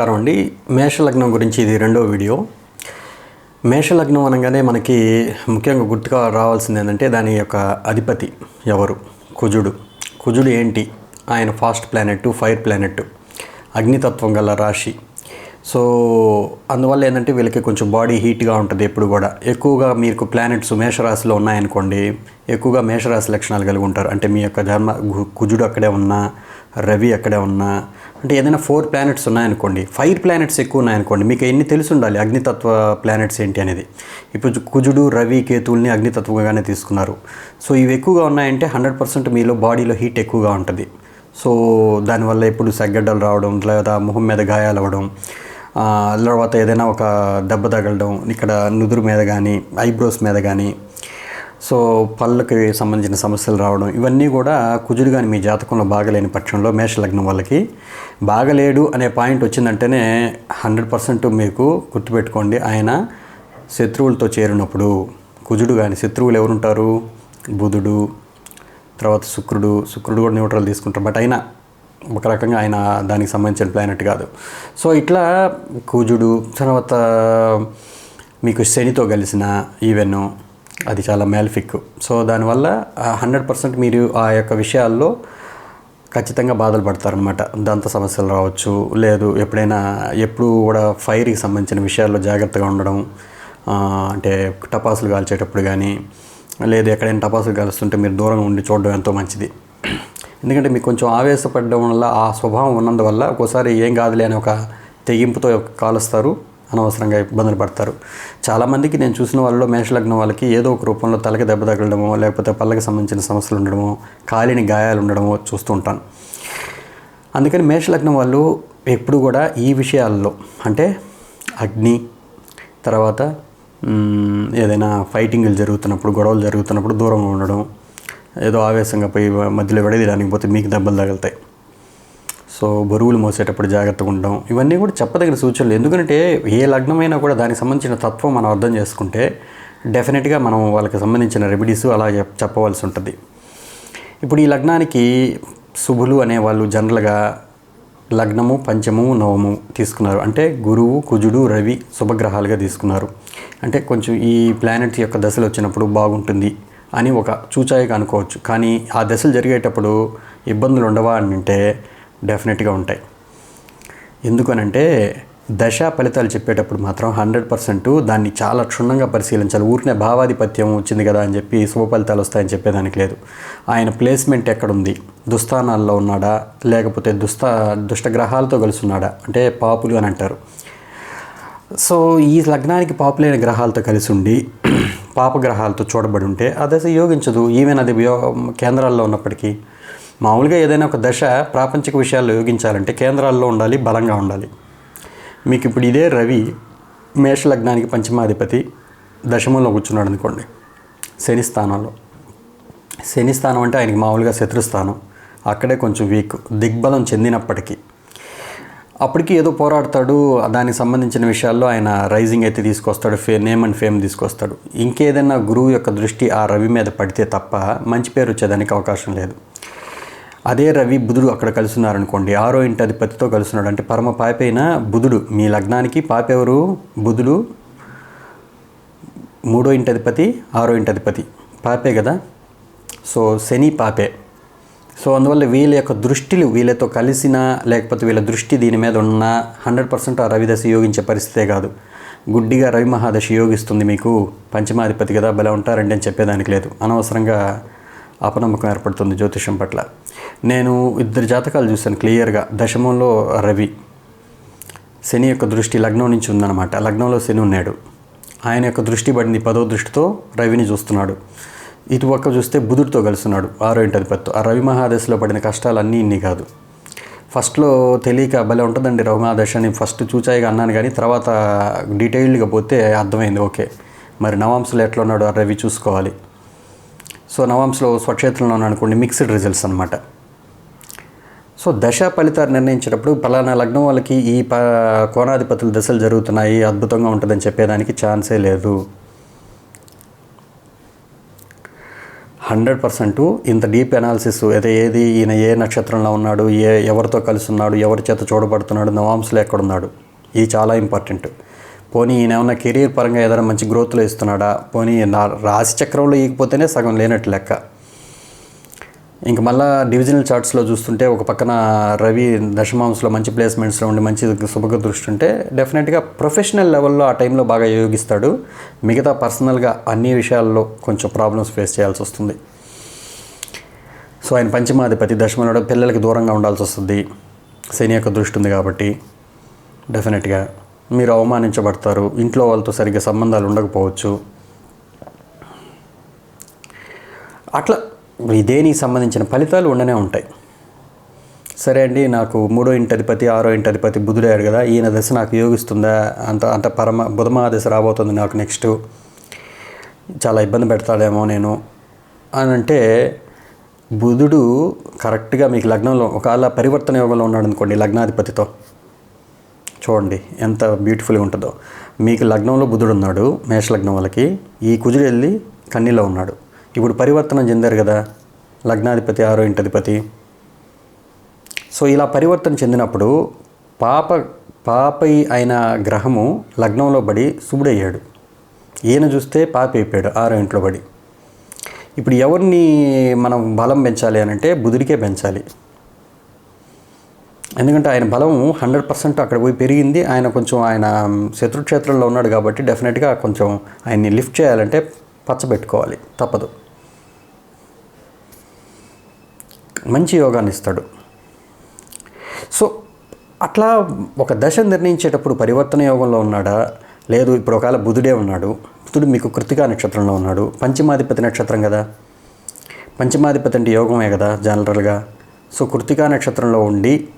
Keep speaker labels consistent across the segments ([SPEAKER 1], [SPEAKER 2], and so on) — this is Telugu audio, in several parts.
[SPEAKER 1] నమస్కారం అండి. మేషలగ్నం గురించి ఇది రెండో వీడియో. మేషలగ్నం అనగానే మనకి ముఖ్యంగా గుర్తుగా రావాల్సింది ఏంటంటే దాని యొక్క అధిపతి ఎవరు? కుజుడు. కుజుడు ఏంటి? ఆయన ఫాస్ట్ ప్లానెట్ ఫైర్ ప్లానెట్ అగ్నితత్వం గల రాశి. సో అందువల్ల ఏంటంటే వీళ్ళకి కొంచెం బాడీ హీట్గా ఉంటుంది ఎప్పుడు కూడా. ఎక్కువగా మీకు ప్లానెట్స్ మేషరాశిలో ఉన్నాయనుకోండి ఎక్కువగా మేషరాశి లక్షణాలు కలిగి ఉంటారు. అంటే మీ యొక్క జన్మ కుజుడు అక్కడే ఉన్నా రవి అక్కడే ఉన్నా అంటే ఏదైనా ఫోర్ ప్లానెట్స్ ఉన్నాయనుకోండి ఫైర్ ప్లానెట్స్ ఎక్కువ ఉన్నాయనుకోండి మీకు ఎన్ని తెలిసి ఉండాలి? అగ్నితత్వ ప్లానెట్స్ ఏంటి అనేది. ఇప్పుడు కుజుడు రవి కేతువుల్ని అగ్నితత్వంగానే తీసుకున్నారు. సో ఇవి ఎక్కువగా ఉన్నాయంటే హండ్రెడ్ పర్సెంట్ మీలో బాడీలో హీట్ ఎక్కువగా ఉంటుంది. సో దానివల్ల ఎప్పుడు సగ్గడ్డలు రావడం లేదా మొహం మీద గాయాలు అవ్వడం తర్వాత ఏదైనా ఒక దెబ్బ తగలడం ఇక్కడ నుదురు మీద కానీ ఐబ్రోస్ మీద కానీ సో పళ్ళకి సంబంధించిన సమస్యలు రావడం ఇవన్నీ కూడా కుజుడు కానీ మీ జాతకంలో బాగలేని పక్షంలో మేషలగ్నం వాళ్ళకి బాగలేడు అనే పాయింట్ వచ్చిందంటేనే హండ్రెడ్ పర్సెంట్ మీకు గుర్తుపెట్టుకోండి. ఆయన శత్రువులతో చేరినప్పుడు కుజుడు కానీ శత్రువులు ఎవరుంటారు? బుధుడు తర్వాత శుక్రుడు శుక్రుడు కూడా న్యూట్రల్ తీసుకుంటారు. బట్ అయినా ఒక రకంగా ఆయన దానికి సంబంధించిన ప్లానెట్ కాదు. సో ఇట్లా కుజుడు తర్వాత మీకు శనితో కలిసిన ఈవెన్ అది చాలా మ్యాల్ఫిక్ సో దానివల్ల హండ్రెడ్ పర్సెంట్ మీరు ఆ యొక్క విషయాల్లో ఖచ్చితంగా బాధలు పడతారనమాట దంత సమస్యలు రావచ్చు లేదు ఎప్పుడైనా ఎప్పుడు కూడా ఫైర్కి సంబంధించిన విషయాల్లో జాగ్రత్తగా ఉండడం అంటే టపాసులు కాల్చేటప్పుడు కానీ లేదు ఎక్కడైనా టపాసులు కాలుస్తుంటే మీరు దూరంగా ఉండి చూడడం ఎంతో మంచిది. ఎందుకంటే మీకు కొంచెం ఆవేశపడడం వల్ల ఆ స్వభావం ఉన్నందువల్ల ఒక్కోసారి ఏం కాదులే అని ఒక తెగింపుతో కాలుస్తారు. అనవసరంగా ఇబ్బందులు పడతారు. చాలామందికి నేను చూసిన వాళ్ళలో మేషలగ్నం వాళ్ళకి ఏదో ఒక రూపంలో తలకి దెబ్బ తగలడమో లేకపోతే పళ్ళకి సంబంధించిన సమస్యలు ఉండడమో కాలిని గాయాలు ఉండడమో చూస్తూ ఉంటాను. అందుకని మేషలగ్నం వాళ్ళు ఎప్పుడు కూడా ఈ విషయాల్లో అంటే అగ్ని తర్వాత ఏదైనా ఫైటింగ్లు జరుగుతున్నప్పుడు గొడవలు జరుగుతున్నప్పుడు దూరంగా ఉండడం ఏదో ఆవేశంగా పోయి మధ్యలో విడదీయడానికి పోతే మీకు దెబ్బలు తగులుతాయి. సో బరువులు మోసేటప్పుడు జాగ్రత్తగా ఉండడం ఇవన్నీ కూడా చెప్పదగిన సూచనలు. ఎందుకంటే ఏ లగ్నమైనా కూడా దానికి సంబంధించిన తత్వం మనం అర్థం చేసుకుంటే డెఫినెట్గా మనం వాళ్ళకి సంబంధించిన రెమెడీస్ అలా చెప్పవలసి ఉంటుంది. ఇప్పుడు ఈ లగ్నానికి శుభులు అనేవాళ్ళు జనరల్గా లగ్నము పంచము నవము తీసుకున్నారు. అంటే గురువు కుజుడు రవి శుభగ్రహాలుగా తీసుకున్నారు. అంటే కొంచెం ఈ ప్లానెట్ యొక్క దశలు వచ్చినప్పుడు బాగుంటుంది అని ఒక చూచాయిగా అనుకోవచ్చు. కానీ ఆ దశలు జరిగేటప్పుడు ఇబ్బందులు ఉండవా అని అంటే డెఫినెట్గా ఉంటాయి. ఎందుకనంటే దశ ఫలితాలు చెప్పేటప్పుడు మాత్రం హండ్రెడ్ పర్సెంట్ దాన్ని చాలా క్షుణ్ణంగా పరిశీలించాలి. ఊరినే భావాధిపత్యం వచ్చింది కదా అని చెప్పి శుభ ఫలితాలు వస్తాయని చెప్పేదానికి లేదు. ఆయన ప్లేస్మెంట్ ఎక్కడుంది? దుస్థానాల్లో ఉన్నాడా? లేకపోతే దుస్త దుష్టగ్రహాలతో కలిసి ఉన్నాడా అంటే పాపులు అని అంటారు. సో ఈ లగ్నానికి పాపులైన గ్రహాలతో కలిసి ఉండి పాపగ్రహాలతో చూడబడి ఉంటే అదే యోగించదు. ఈవెన్ అది కేంద్రాల్లో ఉన్నప్పటికీ. మామూలుగా ఏదైనా ఒక దశ ప్రాపంచిక విషయాల్లో యోగించాలంటే కేంద్రాల్లో ఉండాలి బలంగా ఉండాలి. మీకు ఇప్పుడు ఇదే రవి మేష లగ్నానికి పంచమాధిపతి దశమంలో కూర్చున్నాడు అనుకోండి శని స్థానంలో. శని స్థానం అంటే ఆయనకి మామూలుగా శత్రుస్థానం అక్కడే కొంచెం వీక్ దిగ్బలం చెందినప్పటికీ. అప్పటికి ఏదో పోరాడతాడు దానికి సంబంధించిన విషయాల్లో ఆయన రైజింగ్ అయితే తీసుకొస్తాడు ఫే నేమ్ అండ్ ఫేమ్ తీసుకొస్తాడు. ఇంకేదైనా గురువు యొక్క దృష్టి ఆ రవి మీద పడితే తప్ప మంచి పేరు వచ్చేదానికి అవకాశం లేదు. అదే రవి బుధుడు అక్కడ కలుసున్నారనుకోండి ఆరో ఇంటి అధిపతితో కలుసున్నాడు అంటే పరమ పాపైన బుధుడు? మీ లగ్నానికి పాపెవరు? బుధుడు? మూడో ఇంటి అధిపతి ఆరో ఇంటి అధిపతి. పాపే కదా? సో శని పాపే. సో అందువల్ల వీళ్ళ యొక్క దృష్టిలు వీళ్ళతో కలిసిన లేకపోతే వీళ్ళ దృష్టి దీని మీద ఉన్న హండ్రెడ్ పర్సెంట్ ఆ రవిదశ యోగించే పరిస్థితే కాదు. గుడ్డిగా రవి మహాదశ యోగిస్తుంది మీకు. పంచమాధిపతి కదా భలే ఉంటారండి అని చెప్పేదానికి లేదు. అనవసరంగా అపనమ్మకం ఏర్పడుతుంది జ్యోతిషం పట్ల. నేను ఇద్దరు జాతకాలు చూశాను క్లియర్గా. దశమంలో రవి శని యొక్క దృష్టి లగ్నం నుంచి ఉందన్నమాట. లగ్నంలో శని ఉన్నాడు. ఆయన యొక్క దృష్టి పడింది పదో దృష్టితో రవిని చూస్తున్నాడు. ఇటు పక్క చూస్తే బుధుడితో కలుస్తున్నాడు. ఆరో ఇంటి అధిపతితో ఆ రవి మహాదశలో పడిన కష్టాలు అన్నీ ఇన్ని కాదు. ఫస్ట్లో తెలియక భలే ఉంటుందండి రవి మహాదశని ఫస్ట్ చూచాయిగా అన్నాను కానీ తర్వాత డీటెయిల్డ్గా పోతే అర్థమైంది. ఓకే. మరి నవాంసులు ఎట్లా ఉన్నాడు ఆ రవి చూసుకోవాలి. సో నవాంస్లో స్వక్షేత్రంలో అనుకోండి మిక్స్డ్ రిజల్ట్స్ అనమాట సో దశ ఫలితాలు నిర్ణయించేటప్పుడు ఫలానా లగ్నం వాళ్ళకి ఈ ప కోణాధిపతుల దశలు జరుగుతున్నాయి అద్భుతంగా ఉంటుందని చెప్పేదానికి ఛాన్సే లేదు. హండ్రెడ్ పర్సెంట్ ఇంత డీప్ అనాలిసిస్ అయితే ఏది ఈయన ఏ నక్షత్రంలో ఉన్నాడు ఏ ఎవరితో కలిసి ఉన్నాడు ఎవరి చేత చూడబడుతున్నాడు నవాంశలో ఎక్కడున్నాడు ఇది చాలా ఇంపార్టెంట్. పోనీ ఈయన ఏమన్నా కెరీర్ పరంగా ఏదైనా మంచి గ్రోత్లో ఇస్తున్నాడా పోనీ నా రాశి చక్రంలో ఇకపోతేనే సగం లేనట్టు లెక్క. ఇంక మళ్ళా డివిజనల్ చార్ట్స్లో చూస్తుంటే ఒక పక్కన రవి దశమాంశలో మంచి ప్లేస్మెంట్స్లో ఉండి మంచి శుభగ దృష్టి ఉంటే డెఫినెట్గా ప్రొఫెషనల్ లెవెల్లో ఆ టైంలో బాగా యోగిస్తాడు. మిగతా పర్సనల్గా అన్ని విషయాల్లో కొంచెం ప్రాబ్లమ్స్ ఫేస్ చేయాల్సి వస్తుంది. సో ఆయన పంచమాధిపతి దశమనుడు పిల్లలకి దూరంగా ఉండాల్సి వస్తుంది. శని యొక్క దృష్టి ఉంది కాబట్టి డెఫినెట్గా మీరు అవమానించబడతారు. ఇంట్లో వాళ్ళతో సరిగ్గా సంబంధాలు ఉండకపోవచ్చు. అట్లా దేనికి సంబంధించిన ఫలితాలు ఉండనే ఉంటాయి. సరే అండి నాకు మూడో ఇంటి అధిపతి ఆరో ఇంటి అధిపతి బుధుడయ్యాడు కదా ఈయన దశ నాకు యోగిస్తుందా? అంత అంత పరమ బుధమా దశ రాబోతుంది నాకు నెక్స్ట్ చాలా ఇబ్బంది పెడతాడేమో నేను. అని అంటే బుధుడు కరెక్ట్గా మీకు లగ్నంలో ఒకవేళ పరివర్తన యోగంలో ఉన్నాడు అనుకోండి లగ్నాధిపతితో. చూడండి ఎంత బ్యూటిఫుల్గా ఉంటుందో. మీకు లగ్నంలో బుధుడు ఉన్నాడు మేష లగ్నం వాళ్ళకి. ఈ కుజుడు వెళ్ళి కన్నీలో ఉన్నాడు. ఇప్పుడు పరివర్తన చెందారు కదా లగ్నాధిపతి ఆరో ఇంటధిపతి. సో ఇలా పరివర్తన చెందినప్పుడు పాప పాపై అయిన గ్రహము లగ్నంలో పడి శుభుడయ్యాడు. ఈయన చూస్తే పాప అయిపోయాడు ఆరో ఇంట్లో పడి. ఇప్పుడు ఎవరిని మనం బలం పెంచాలి అని అంటే బుధుడికే పెంచాలి. ఎందుకంటే ఆయన బలం హండ్రెడ్ పర్సెంట్ అక్కడ పోయి పెరిగింది. ఆయన కొంచెం ఆయన శత్రుక్షేత్రంలో ఉన్నాడు కాబట్టి డెఫినెట్గా కొంచెం ఆయన్ని లిఫ్ట్ చేయాలంటే పచ్చబెట్టుకోవాలి తప్పదు. మంచి యోగాన్ని ఇస్తాడు. సో అట్లా ఒక దశ నిర్ణయించేటప్పుడు పరివర్తన యోగంలో ఉన్నాడా? లేదు ఇప్పుడు ఒకవేళ బుధుడే ఉన్నాడు. బుధుడు మీకు కృతికా నక్షత్రంలో ఉన్నాడు. పంచమాధిపతి నక్షత్రం కదా? పంచమాధిపతి అంటే యోగమే కదా జనరల్గా. సో కృతికా నక్షత్రంలో ఉండి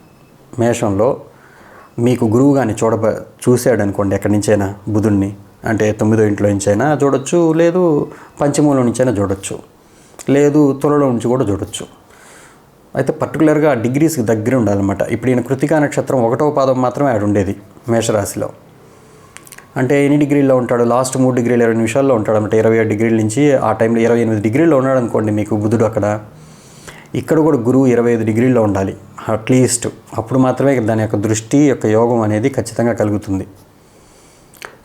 [SPEAKER 1] మేషంలో మీకు గురువు కానీ చూడబ చూశాడు అనుకోండి ఎక్కడి నుంచైనా బుధుడిని అంటే తొమ్మిదో ఇంట్లో నుంచైనా చూడొచ్చు లేదు పంచమంలో నుంచైనా చూడొచ్చు లేదు తులలో నుంచి కూడా చూడొచ్చు. అయితే పర్టికులర్గా ఆ డిగ్రీస్కి దగ్గర ఉండాలన్నమాట. ఇప్పుడు ఈయన కృతికా నక్షత్రం ఒకటో పాదం మాత్రమే ఆడు ఉండేది మేషరాశిలో. అంటే ఎన్ని డిగ్రీల్లో ఉంటాడు? లాస్ట్ మూడు డిగ్రీలు ఇరవై నిమిషాల్లో ఉంటాడు అనమాట ఇరవై ఏడు డిగ్రీల నుంచి ఆ టైంలో ఇరవై ఎనిమిది డిగ్రీల్లో ఉన్నాడు అనుకోండి మీకు బుధుడు అక్కడ. ఇక్కడ కూడా గురువు ఇరవై ఐదు డిగ్రీల్లో ఉండాలి. అట్లీస్ట్ అప్పుడు మాత్రమే దాని యొక్క దృష్టి యొక్క యోగం అనేది ఖచ్చితంగా కలుగుతుంది.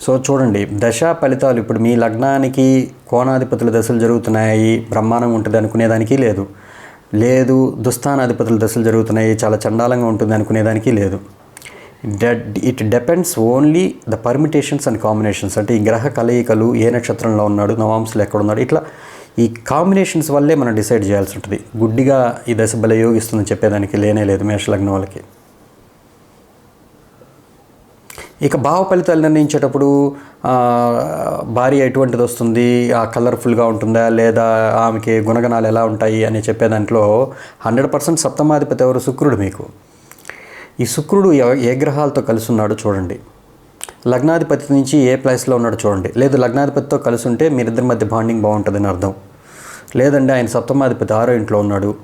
[SPEAKER 1] సో చూడండి దశ ఫలితాలు ఇప్పుడు మీ లగ్నానికి కోణాధిపతుల దశలు జరుగుతున్నాయి. బ్రహ్మాండం ఉంటుంది అనుకునేదానికి లేదు. లేదు దుస్థానాధిపతుల దశలు జరుగుతున్నాయి. చాలా చండాలంగా ఉంటుంది అనుకునేదానికి లేదు. It depends only the permutations and combinations అంటే ఈ గ్రహ కలయికలు ఏ నక్షత్రంలో ఉన్నాడు నవాంశలు ఎక్కడ ఉన్నాడు ఇట్లా ఈ కాంబినేషన్స్ వల్లే మనం డిసైడ్ చేయాల్సి ఉంటుంది. గుడ్డిగా ఈ దశ బల యోగిస్తుందని చెప్పేదానికి లేనే లేదు మేషలగ్నం వాళ్ళకి. ఇక భావ ఫలితాలు నిర్ణయించేటప్పుడు భార్య ఎటువంటిది వస్తుంది? ఆ కలర్ఫుల్గా ఉంటుందా? లేదా ఆమెకి గుణగణాలు ఎలా ఉంటాయి? అని చెప్పే దాంట్లో హండ్రెడ్ పర్సెంట్ సప్తమాధిపతి ఎవరు? శుక్రుడు మీకు. ఈ శుక్రుడు ఏ గ్రహాలతో కలిసి ఉన్నాడో చూడండి. లగ్నాధిపతి నుంచి ఏ ప్లేస్లో ఉన్నాడో చూడండి. లేదు లగ్నాధిపతితో కలిసి ఉంటే మీరిద్దరి మధ్య బాండింగ్ బాగుంటుందని అర్థం. లేదండి ఆయన సప్తమాధిపతి ఆరో ఇంట్లో ఉన్నాడు.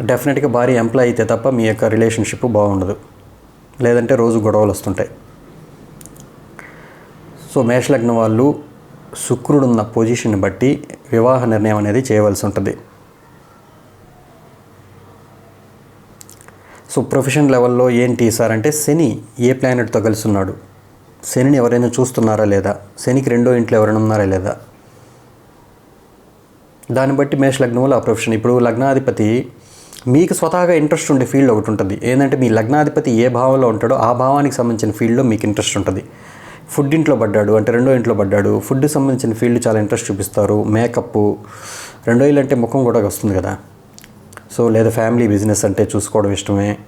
[SPEAKER 1] డెఫినెట్గా భారీ ఎంప్లాయ్ అయితే తప్ప మీ యొక్క రిలేషన్షిప్ బాగుండదు. లేదంటే రోజు గొడవలు వస్తుంటాయి. సో మేషలగ్నం వాళ్ళు శుక్రుడున్న పొజిషన్ని బట్టి వివాహ నిర్ణయం అనేది చేయవలసి ఉంటుంది. సో ప్రొఫెషన్ లెవెల్లో ఏంటి సార్ అంటే శని ఏ ప్లానెట్తో కలిసి ఉన్నాడు? శనిని ఎవరైనా చూస్తున్నారా లేదా? శనికి రెండో ఇంట్లో ఎవరైనా ఉన్నారా లేదా? దాన్ని బట్టి మేష లగ్నంలో ఆ ప్రొఫెషన్. ఇప్పుడు లగ్నాధిపతి మీకు స్వతహాగా ఇంట్రెస్ట్ ఉండే ఫీల్డ్ ఒకటి ఉంటుంది. ఏంటంటే మీ లగ్నాధిపతి ఏ భావంలో ఉంటాడో ఆ భావానికి సంబంధించిన ఫీల్డ్లో మీకు ఇంట్రెస్ట్ ఉంటుంది. ఫుడ్ ఇంట్లో పడ్డాడు అంటే రెండో ఇంట్లో పడ్డాడు. ఫుడ్ సంబంధించిన ఫీల్డ్ చాలా ఇంట్రెస్ట్ చూపిస్తారు. మేకప్ రెండో ఇల్లు అంటే ముఖం కూడా వస్తుంది కదా. సో లేదా ఫ్యామిలీ బిజినెస్ అంటే చూసుకోవడం ఇష్టమే.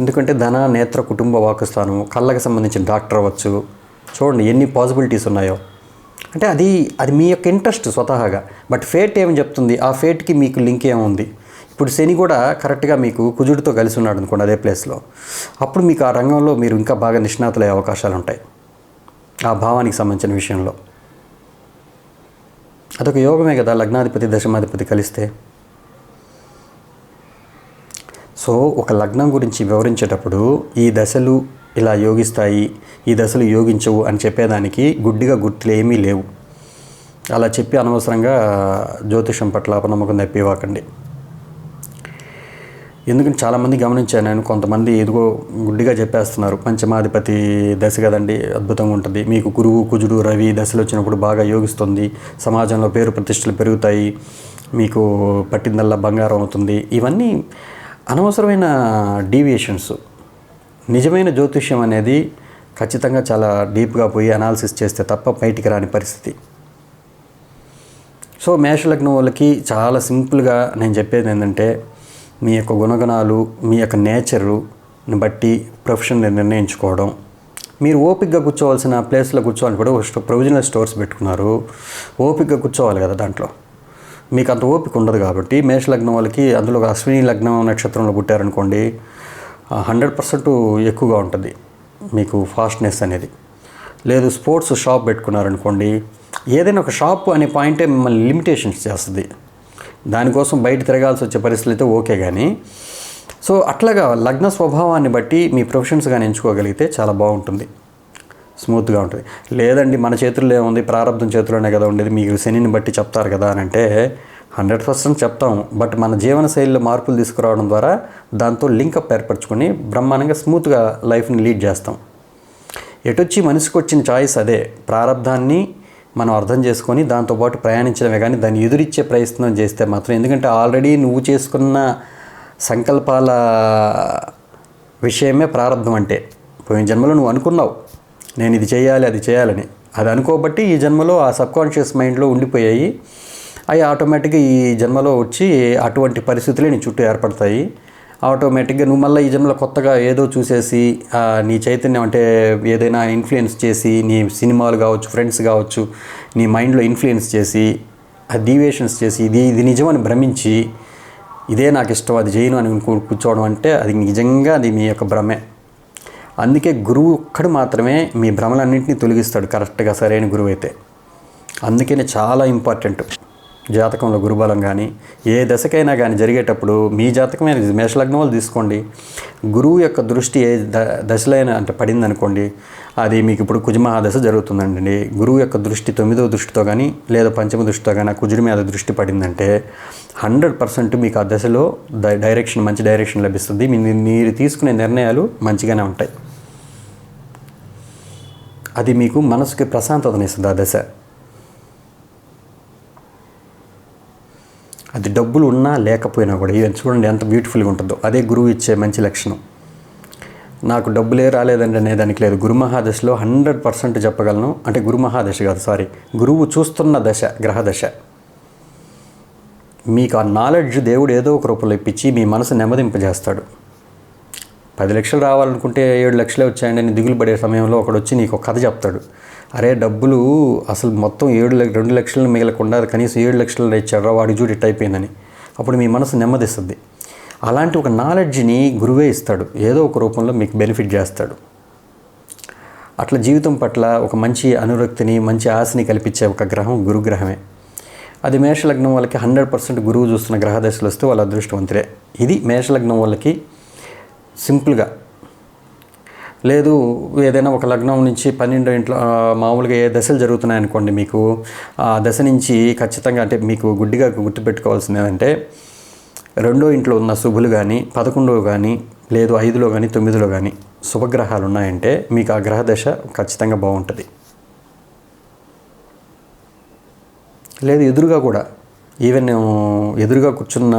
[SPEAKER 1] ఎందుకంటే ధన నేత్ర కుటుంబ వాకుస్థానం కళ్ళకి సంబంధించిన డాక్టర్ అవ్వచ్చు. చూడండి ఎన్ని పాసిబిలిటీస్ ఉన్నాయో. అంటే అది అది మీ యొక్క ఇంట్రెస్ట్ స్వతహాగా. బట్ ఫేట్ ఏమని చెప్తుంది? ఆ ఫేట్కి మీకు లింక్ ఏముంది? ఇప్పుడు శని కూడా కరెక్ట్గా మీకు కుజుడితో కలిసి ఉన్నాడు అనుకోండి అదే ప్లేస్లో. అప్పుడు మీకు ఆ రంగంలో మీరు ఇంకా బాగా నిష్ణాతులయ్యే అవకాశాలు ఉంటాయి. ఆ భావానికి సంబంధించిన విషయంలో. అదొక యోగమే కదా లగ్నాధిపతి దశమాధిపతి కలిస్తే. సో ఒక లగ్నం గురించి వివరించేటప్పుడు ఈ దశలు ఇలా యోగిస్తాయి ఈ దశలు యోగించవు అని చెప్పేదానికి గుడ్డిగా గుర్తులు ఏమీ లేవు. అలా చెప్పి అనవసరంగా జ్యోతిషం పట్ల అపనమ్మకం తెప్పివ్వకండి. ఎందుకంటే చాలామంది గమనించాను నేను కొంతమంది ఎదుగో గుడ్డిగా చెప్పేస్తున్నారు పంచమాధిపతి దశ కదండి అద్భుతంగా ఉంటుంది. మీకు గురువు కుజుడు రవి దశలు వచ్చినప్పుడు బాగా యోగిస్తుంది సమాజంలో పేరు ప్రతిష్టలు పెరుగుతాయి మీకు పట్టిందల్లా బంగారం అవుతుంది. ఇవన్నీ అనవసరమైన డీవియేషన్స్. నిజమైన జ్యోతిష్యం అనేది ఖచ్చితంగా చాలా డీప్గా పోయి అనాలిసిస్ చేస్తే తప్ప బయటికి రాని పరిస్థితి. సో మేషలగ్నం వాళ్ళకి చాలా సింపుల్గా నేను చెప్పేది ఏంటంటే మీ యొక్క గుణగణాలు మీ యొక్క నేచరుని బట్టి ప్రొఫెషన్ నిర్ణయించుకోవడం. మీరు ఓపిక్గా కూర్చోవాల్సిన ప్లేస్లో కూర్చోవాలని కూడా ఒక ప్రొవిజనల్ స్టోర్స్ పెట్టుకున్నారు. ఓపిక్గా కూర్చోవాలి కదా దాంట్లో. మీకు అంత ఓపిక ఉండదు కాబట్టి మేష లగ్నం వాళ్ళకి అందులో ఒక అశ్విని లగ్నం నక్షత్రంలో పుట్టారనుకోండి హండ్రెడ్ పర్సెంట్ ఎక్కువగా ఉంటుంది మీకు ఫాస్ట్నెస్ అనేది. లేదు స్పోర్ట్స్ షాప్ పెట్టుకున్నారనుకోండి ఏదైనా ఒక షాప్ అనే పాయింటే మిమ్మల్ని లిమిటేషన్స్ చేస్తుంది. దానికోసం బయట తిరగాల్సి వచ్చే పరిస్థితులు అయితే ఓకే కానీ సో అట్లాగా లగ్న స్వభావాన్ని బట్టి మీ ప్రొఫెషన్స్ కానీ ఎంచుకోగలిగితే చాలా బాగుంటుంది. స్మూత్గా ఉంటుంది. లేదండి మన చేతుల్లో ఏముంది? ప్రారంభం చేతిలోనే కదా ఉండేది. మీకు శనిని బట్టి చెప్తారు కదా అని అంటే హండ్రెడ్ పర్సెంట్ చెప్తాం. బట్ మన జీవన శైలిలో మార్పులు తీసుకురావడం ద్వారా దాంతో లింకప్ ఏర్పరచుకొని బ్రహ్మాండంగా స్మూత్గా లైఫ్ని లీడ్ చేస్తాం. ఎటొచ్చి మనిషికి వచ్చిన చాయిస్ అదే. ప్రారంధాన్ని మనం అర్థం చేసుకొని దాంతోపాటు ప్రయాణించడమే కానీ దాన్ని ఎదురిచ్చే ప్రయత్నం చేస్తే మాత్రం. ఎందుకంటే ఆల్రెడీ నువ్వు చేసుకున్న సంకల్పాల విషయమే ప్రారంభం అంటే. పోయిన జన్మలో నువ్వు అనుకున్నావు. నేను ఇది చేయాలి అది చేయాలని. అది అనుకోబట్టి ఈ జన్మలో ఆ సబ్కాన్షియస్ మైండ్లో ఉండిపోయాయి. అవి ఆటోమేటిక్గా ఈ జన్మలో వచ్చి అటువంటి పరిస్థితులే నీ చుట్టూ ఏర్పడతాయి. ఆటోమేటిక్గా నువ్వు మళ్ళీ ఈ జన్మలో కొత్తగా ఏదో చూసేసి నీ చైతన్యం అంటే ఏదైనా ఇన్ఫ్లుయెన్స్ చేసి నీ సినిమాలు కావచ్చు ఫ్రెండ్స్ కావచ్చు నీ మైండ్లో ఇన్ఫ్లుయెన్స్ చేసి ఆ డీవియేషన్స్ చేసి ఇది ఇది నిజమని భ్రమించి ఇదే నాకు ఇష్టం అది చేయను అని కూర్చోవడం అంటే అది నిజంగా అది మీ యొక్క భ్రమే. అందుకే గురువు ఒక్కడు మాత్రమే మీ భ్రమలన్నింటినీ తొలగిస్తాడు. కరెక్ట్గా సరైన గురువు అయితే అందుకనే చాలా ఇంపార్టెంట్ జాతకంలో గురుబలం కానీ ఏ దశకైనా కానీ జరిగేటప్పుడు మీ జాతకమైన మేషలగ్నం వాళ్ళు తీసుకోండి. గురువు యొక్క దృష్టి ఏ ద దశలైనా అంటే పడింది అనుకోండి అది మీకు ఇప్పుడు కుజమహాదశ జరుగుతుందండి. గురువు యొక్క దృష్టి తొమ్మిదవ దృష్టితో కానీ లేదా పంచమ దృష్టితో కానీ ఆ కుజుడి మీద దృష్టి పడిందంటే హండ్రెడ్ పర్సెంట్ మీకు ఆ దశలో డైరెక్షన్ మంచి డైరెక్షన్ లభిస్తుంది. మీ- మీరు తీసుకునే నిర్ణయాలు మంచిగానే ఉంటాయి. అది మీకు మనసుకి ప్రశాంతతనిస్తుంది ఆ దశ. అది డబ్బులు ఉన్నా లేకపోయినా కూడా ఇది చూడండి ఎంత బ్యూటిఫుల్గా ఉంటుందో. అదే గురువు ఇచ్చే మంచి లక్షణం. నాకు డబ్బులే రాలేదండి అనే దానికి లేదు. గురు మహాదశలో హండ్రెడ్ పర్సెంట్ చెప్పగలను. అంటే గురు మహాదశ కాదు సారీ గురువు చూస్తున్న దశ గ్రహ దశ. మీకు ఆ నాలెడ్జ్ దేవుడు ఏదో ఒక రూపంలో ఇప్పించి మీ మనసు నెమ్మదింపజేస్తాడు పది లక్షలు రావాలనుకుంటే ఏడు లక్షలే వచ్చాయండి. అని దిగులు పడే సమయంలో ఒకడు వచ్చి నీకు ఒక కథ చెప్తాడు. అరే డబ్బులు అసలు మొత్తం ఏడు లక్ష రెండు లక్షలు మిగలకుండా కనీసం ఏడు లక్షలు ఇచ్చాడు వాడి చూడు ఇట్ అయిపోయిందని. అప్పుడు మీ మనసు నెమ్మదిస్తుంది. అలాంటి ఒక నాలెడ్జ్ని గురువే ఇస్తాడు. ఏదో ఒక రూపంలో మీకు బెనిఫిట్ చేస్తాడు. అట్లా జీవితం పట్ల ఒక మంచి అనురక్తిని మంచి ఆశని కల్పించే ఒక గ్రహం గురుగ్రహమే. అది మేషలగ్నం వాళ్ళకి హండ్రెడ్ పర్సెంట్ గురువు చూస్తున్న గ్రహదశలు వస్తే వాళ్ళ అదృష్టవంతులే. ఇది మేషలగ్నం వాళ్ళకి సింపుల్గా. లేదు ఏదైనా ఒక లగ్నం నుంచి పన్నెండు ఇంట్లో మామూలుగా ఏ దశలు జరుగుతున్నాయి అనుకోండి మీకు ఆ దశ నుంచి ఖచ్చితంగా అంటే మీకు గుడ్డిగా గుర్తుపెట్టుకోవాల్సింది ఏంటంటే రెండో ఇంట్లో ఉన్న శుభులు కానీ పదకొండో కానీ లేదు ఐదులో కానీ తొమ్మిదిలో కానీ శుభగ్రహాలు ఉన్నాయంటే మీకు ఆ గ్రహ దశ ఖచ్చితంగా బాగుంటుంది. లేదు ఎదురుగా కూడా ఈవెన్ ఎదురుగా కూర్చున్న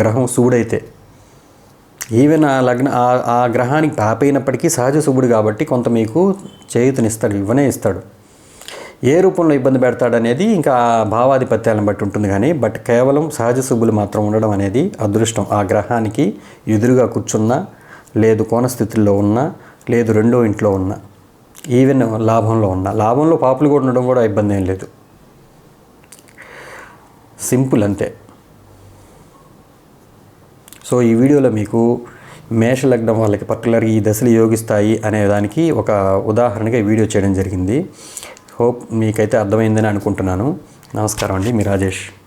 [SPEAKER 1] గ్రహం శివుడైతే ఈవెన్ ఆ లగ్న ఆ- ఆ గ్రహానికి పాపైనప్పటికీ సహజ శుభుడు కాబట్టి కొంత మీకు చేయుతనిస్తాడు ఇవ్వనే ఇస్తాడు. ఏ రూపంలో ఇబ్బంది పెడతాడు అనేది ఇంకా భావాధిపత్యాలను బట్టి ఉంటుంది కానీ బట్ కేవలం సహజ శుభులు మాత్రం ఉండడం అనేది అదృష్టం. ఆ గ్రహానికి ఎదురుగా కూర్చున్నా లేదు కోణ ఉన్నా లేదు రెండో ఇంట్లో ఉన్నా ఈవెన్ లాభంలో ఉన్నా. లాభంలో పాపులు కూడా ఉండడం కూడా ఇబ్బంది ఏం లేదు. సింపుల్ అంతే. సో ఈ వీడియోలో మీకు మేషలగ్నం వాళ్ళకి పర్టికులర్గా ఈ దశలు యోగిస్తాయి అనే దానికి ఒక ఉదాహరణగా ఈ వీడియో చేయడం జరిగింది. హోప్ మీకైతే అర్థమైందని అనుకుంటున్నాను. నమస్కారం అండి. మీ రాజేష్.